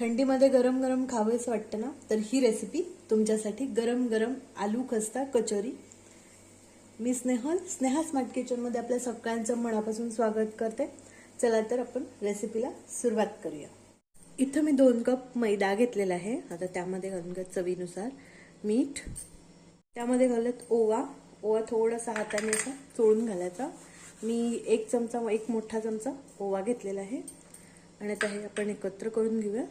थंडीमध्ये गरम गरम खावेच वाटतं ना? तर ही रेसिपी तुमच्यासाठी गरम गरम आलू खस्ता कचोरी. मी स्नेहल स्नेहा स्मार्ट किचनमध्ये आपल्या सगळ्यांचं मनापासून स्वागत करते. चला तर आपण रेसिपीला सुरुवात करूया. इथं मी दोन कप मैदा घेतलेला आहे. आता त्यामध्ये घालून घ्या चवीनुसार. मीठ. त्यामध्ये घालत ओवा. ओवा थोडासा हाताने असा चोळून घालायचा. मी एक चमचा एक मोठा चमचा ओवा घेतलेला आहे. आणि आता हे आपण एकत्र करून घेऊया.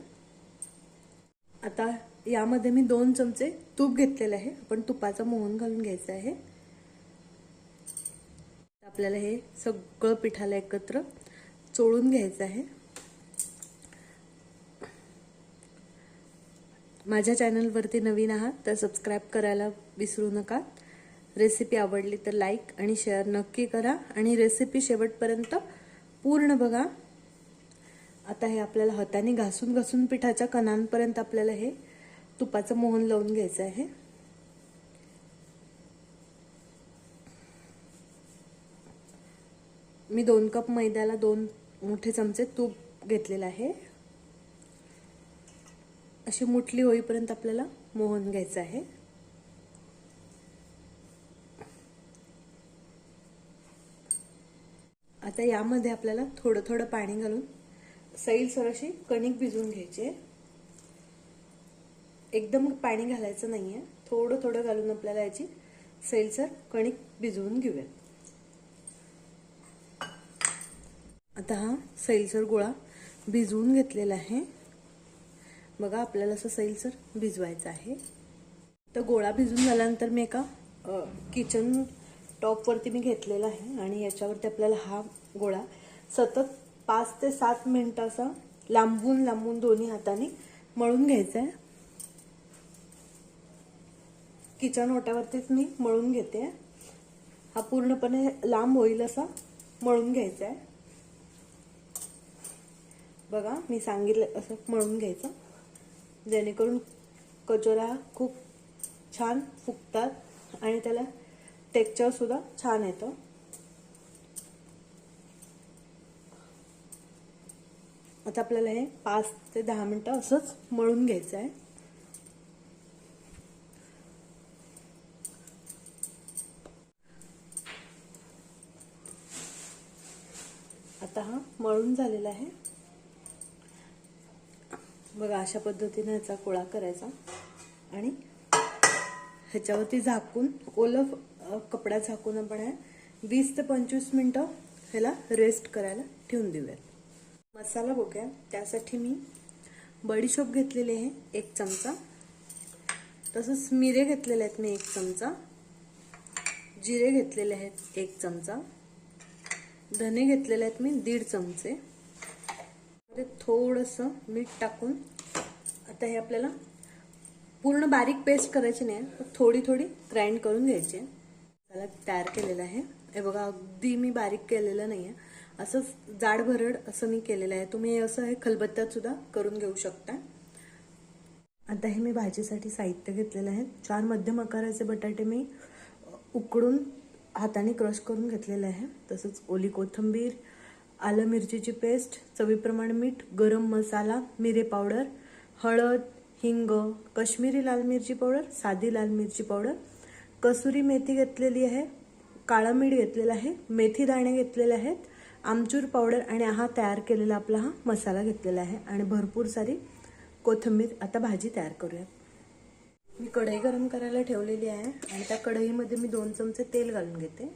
आता यामध्ये मी दोन चमचे तूप घेतलेले आहे. आपण तुपाचं मोहन घालून घ्यायचं आहे. आपल्याला हे सगळं पिठाला एकत्र चोळून घ्यायचं आहे. माझ्या चॅनलवरती नवीन आहात तर सबस्क्राईब करायला विसरू नका. रेसिपी आवडली तर लाईक आणि शेअर नक्की करा. आणि रेसिपी शेवटपर्यंत पूर्ण बघा. आता हे आपल्याला हाताने घासून घासून पिठाच्या कणांपर्यंत आपल्याला हे तुपाचं मोहन लावून घ्यायचं आहे. मी दोन कप मैद्याला दोन मोठे चमचे तूप घेतलेलं आहे. अशी मुठली होईपर्यंत आपल्याला मोहन घ्यायचं आहे. आता यामध्ये आपल्याला थोडं थोडं पाणी घालून सैलसर अशी कणिक भिजवून घ्यायची. एकदम पाणी घालायचं नाही आहे थोडं थोडं घालून आपल्याला याची सैलसर कणिक भिजवून घेऊया आता हा सैलसर गोळा भिजवून घेतलेला आहे. बघा आपल्याला असं सैलसर भिजवायचं आहे. तर गोळा भिजून झाल्यानंतर मी एका किचन टॉपवरती मी घेतलेला आहे आणि याच्यावरती आपल्याला हा गोळा सतत पाच ते सात मिनटं असं लांबून लांबून दोन्ही हाताने मळून घ्यायचं आहे किचन ओट्यावरतीच मी मळून घेते. हा पूर्णपणे लांब होईल असा मळून घ्यायचा आहे बघा मी सांगितलं असं मळून घ्यायचं. जेणेकरून कचोऱ्या खूप छान फुगतात आणि त्याला टेक्चरसुद्धा छान येतं. आता आपल्याला हे पाच ते दहा मिनिटं असंच मळून घ्यायचं आहे. आता हा मळून झालेला आहे. बघा अशा पद्धतीने ह्याचा गोळा करायचा आणि ह्याच्यावरती झाकून ओलं कपडा झाकून आपण वीस ते पंचवीस मिनटं ह्याला रेस्ट करायला ठेवून देऊयात. मसाला बघूया. त्यासाठी मी बडीशोप घेतलेली आहे एक चमचा. तसंच मिरे घेतलेले आहेत मी एक चमचा. जिरे घेतलेले आहेत एक चमचा. धने घेतलेले आहेत मी दीड चमचे. थोडंसं मीठ टाकून आता हे आपल्याला पूर्ण बारीक पेस्ट करायची नाही थोडी थोडी ग्राइंड करून घ्यायची त्याला तयार केलेलं आहे. हे बघा अगदी मी बारीक केलेलं नाही आहे असंच जाड भरड असं मी केलेलं आहे. तुम्ही असं हे खलबत्त्यात सुद्धा करून घेऊ शकता. आता हे मी भाजीसाठी साहित्य घेतलेलं आहे. चार मध्यम आकाराचे बटाटे मी उकडून हाताने क्रश करून घेतलेले आहे. तसंच ओली कोथिंबीर आलं मिरचीची पेस्ट चवीप्रमाणे मीठ गरम मसाला मिरे पावडर हळद हिंग कश्मीरी लाल मिरची पावडर साधी लाल मिरची पावडर कसुरी मेथी घेतलेली आहे काळा मीठ घेतलेलं आहे मेथी दाणे घेतलेले आहेत आमचूर पावडर आणि हा तयार केलेला आपला हा मसाला घेतलेला आहे. आणि भरपूर सारी कोथिंबीर आता भाजी तयार करूयात. मी कढई गरम करायला ठेवलेली आहे. आणि त्या कढईमध्ये मी दोन चमचे तेल घालून घेते.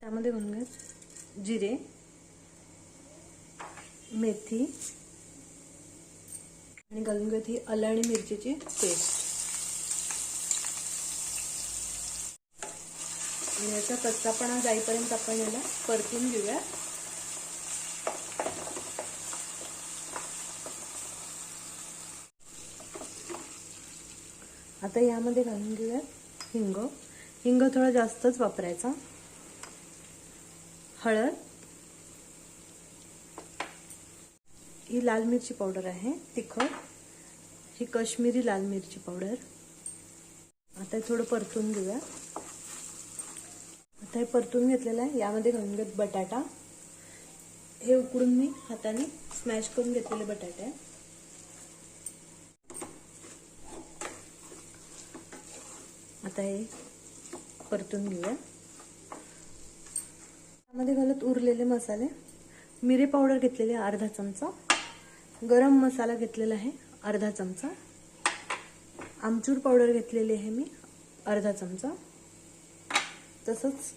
त्यामध्ये घालून घ्या जिरे मेथी आणि घालून घेत ही आलं आणि मिरचीची पेस्ट. आणि याचा कच्चापणा जाईपर्यंत आपण याला परतून घेऊया. आता यामध्ये घालून घेऊया हिंग. हिंग थोडा जास्तच वापरायचा. हळद. ही लाल मिरची पावडर आहे तिखट. ही कश्मीरी लाल मिरची पावडर. आता थोडं परतून घेऊया. आता हे परतून घेतलेलं आहे. यामध्ये घालून घेत बटाटा. हे उकडून मी हाताने स्मॅश करून घेतलेले बटाटे. आहे आता हे परतून घेऊया. त्यामध्ये घालत उरलेले मसाले. मिरे पावडर घेतलेली आहे अर्धा चमचा. गरम मसाला घेतलेला आहे अर्धा चमचा. आमचूर पावडर घेतलेली आहे मी अर्धा चमचा. तसंच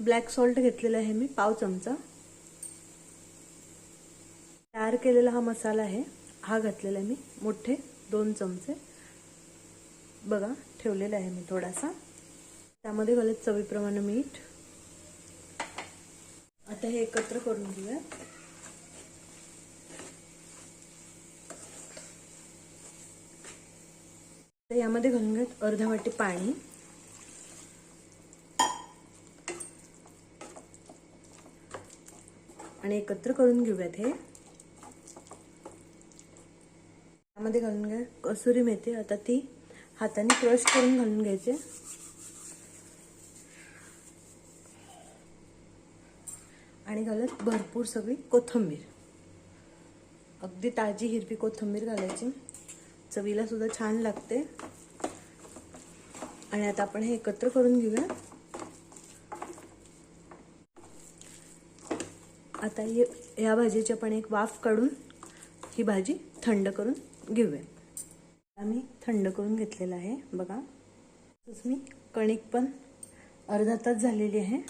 ब्लॅक सॉल्ट घेतलेला आहे मी पाव चमचा. तयार केलेला हा मसाला आहे हा घातलेला आहे मी मोठे दोन चमचे. बघा ठेवलेला आहे मी थोडासा. त्यामध्ये घालत चवीप्रमाणे मीठ. आता हे एकत्र करून घेऊया. तर यामध्ये घालून घेत अर्धा वाटी पाणी. आणि एकत्र करून घेऊयात हे. त्यामध्ये घालून घ्या. कसुरी मेथी आता ती हाताने क्रश करून घालून घ्यायचे. आणि घालत भरपूर सगळी कोथिंबीर. अगदी ताजी हिरवी कोथिंबीर घालायची. चवीला सुद्धा छान लागते. आणि आता आपण हे एकत्र करून घेऊया. आता या भाजीची आपण एक वाफ काढून ही भाजी थंड करून घेऊया. आम्ही थंड करून घेतलेला आहे बघा. तसंच मी कणिक पण अर्धा तास झालेली आहे.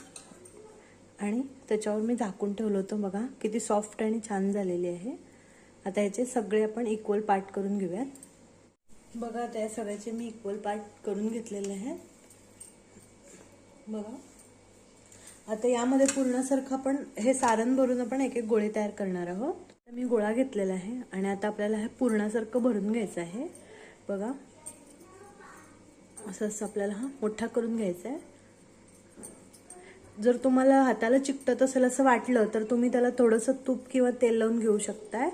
आणि त्याच्यावर मी झाकून ठेवलं होतं बघा. किती सॉफ्ट आणि छान झालेली आहे. आता याचे सगळे आपण इक्वल पार्ट करून घेऊयात. बघा त्या सगळ्याचे मी इक्वल पार्ट करून घेतलेले आहेत. बघा. आता यामध्ये पूर्णासारखं आपण हे सारण भरून आपण एक एक गोळे तयार करणार आहोत. तर मी गोळा घेतलेला आहे आणि आता आपल्याला हे पूर्णासारखं भरून घ्यायचं आहे. बघा. असं असं आपल्याला हा मोठा करून घ्यायचा आहे. जर तुम्हाला हाताला चिकटत असेल असं वाटलं तर तुम्ही त्याला थोडंसं तूप किंवा तेल लावून घेऊ शकताय.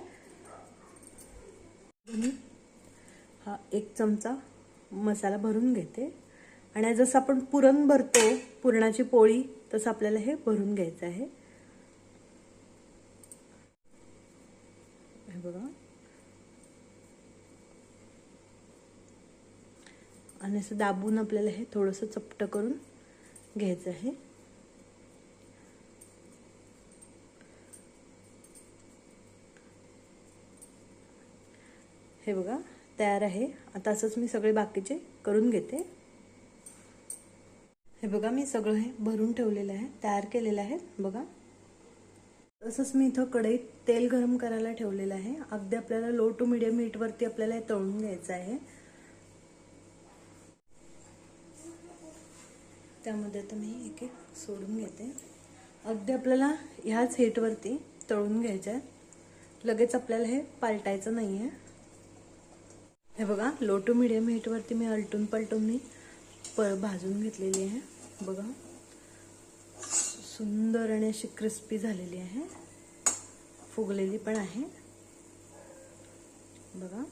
हा एक चमचा मसाला भरून घेते. आणि जसं आपण पुरण भरतो पुरणाची पोळी तसं आपल्याला हे भरून घ्यायचं आहे. हे बघा. आणि असं दाबून आपल्याला हे थोडंसं चपट करून घ्यायचं आहे. हे बघा तयार आहे. आता असंच मी सगळे बाकीचे करून घेते. हे बघा मी सगळं हे भरून ठेवलेलं आहे तयार केलेलं आहे. बघा. तसंच मी इथं कढईत तेल गरम करायला ठेवलेलं आहे. अगदी आपल्याला लो टू मिडियम हीटवरती आपल्याला हे तळून घ्यायचं आहे. त्यामध्ये आता मी एक एक सोडून घेते. अगदी आपल्याला ह्याच हीटवरती तळून घ्यायचं आहे. लगेच आपल्याला हे पालटायचं नाही आहे हे बघा लो टू मिडियम हीटवरती मी अलटून पलटून मी प भाजून घेतलेली आहे. बघा. सुंदर आणि अशी क्रिस्पी झालेली आहे. फुगलेली पण आहे. बघा.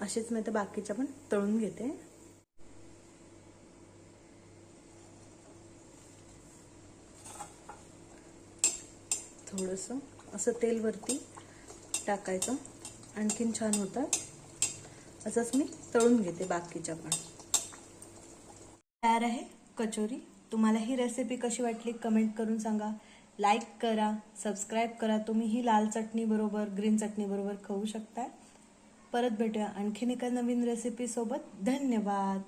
असेच मी आता बाकीच्या पण तळून घेते. थोडंसं असं तेल वरती टाकायचं. आणखीन छान होतात असंच मी तळून घेते बाकीच्या पण. तयार आहे. कचोरी. तुम्हाला ही रेसिपी कशी वाटली कमेंट करून सांगा. लाईक करा सबस्क्राईब करा. तुम्ही ही लाल चटणीबरोबर ग्रीन चटणीबरोबर खाऊ शकता. परत भेटूया आणखीन एका नवीन रेसिपीसोबत धन्यवाद.